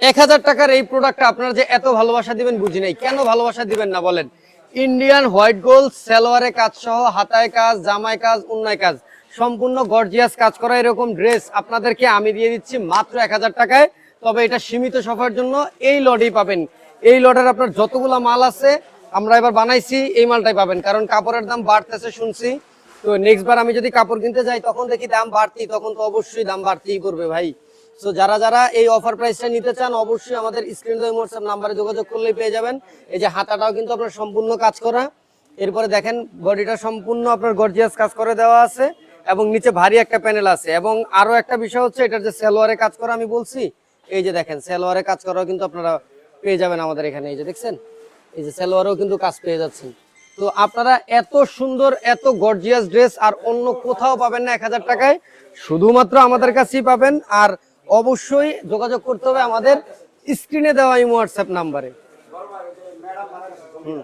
এক হাজার টাকার এই প্রোডাক্টটা আপনারা যে এত ভালোবাসা দিবেন বুঝি নাই। কেন ভালোবাসা দিবেন না বলেন? ইন্ডিয়ান হোয়াইট গোল্ড সালোয়ারে কাজ সহ, হাতায় কাজ, জামায় কাজ, উন্নয় কাজ। সম্পূর্ণ গর্জিয়াস কাজ করা এরকম ড্রেস আপনাদেরকে আমি দিয়ে দিচ্ছি মাত্র এক হাজার টাকায়। তবে এটা সীমিত সফরের জন্য এই লডেই পাবেন। এই লডের আপনার যতগুলা মাল আছে, আমরা এবার বানাইছি, এই মালটাই পাবেন। কারণ কাপড়ের দাম বাড়তেছে শুনছি। তো নেক্সট বার আমি যদি কাপড় কিনতে যাই, তখন দেখি দাম বাড়তি, তখন তো অবশ্যই দাম বাড়তেই করবে ভাই। সো যারা যারা এই অফার প্রাইসটা নিতে চান, অবশ্যই আমাদের স্ক্রিন হোয়াটসঅ্যাপ নাম্বারে যোগাযোগ করলেই পেয়ে যাবেন। এই যে হাতাটাও কিন্তু আপনার সম্পূর্ণ কাজ করা। এরপরে দেখেন বডিটা সম্পূর্ণ আপনার গর্জিয়াস কাজ করে দেওয়া আছে এবং নিচে ভারী একটা প্যানেল আছে। এবং আরও একটা বিষয় হচ্ছে, এটার যে সালোয়ারে কাজ করা আমি বলছি, এই যে দেখেন, সালোয়ারে কাজ করাও কিন্তু আপনারা পেয়ে যাবেন আমাদের এখানে। এই যে দেখছেন, এই যে সালোয়ারেও কিন্তু কাজ পেয়ে যাচ্ছেন। তো আপনারা এত সুন্দর, এত গর্জিয়াস ড্রেস আর অন্য কোথাও পাবেন না এক হাজার টাকায়। শুধুমাত্র আমাদের কাছেই পাবেন। আর অবশ্যই যোগাযোগ করতে হবে আমাদের স্ক্রিনে দেওয়া এই হোয়াটসঅ্যাপ নাম্বারে হুম।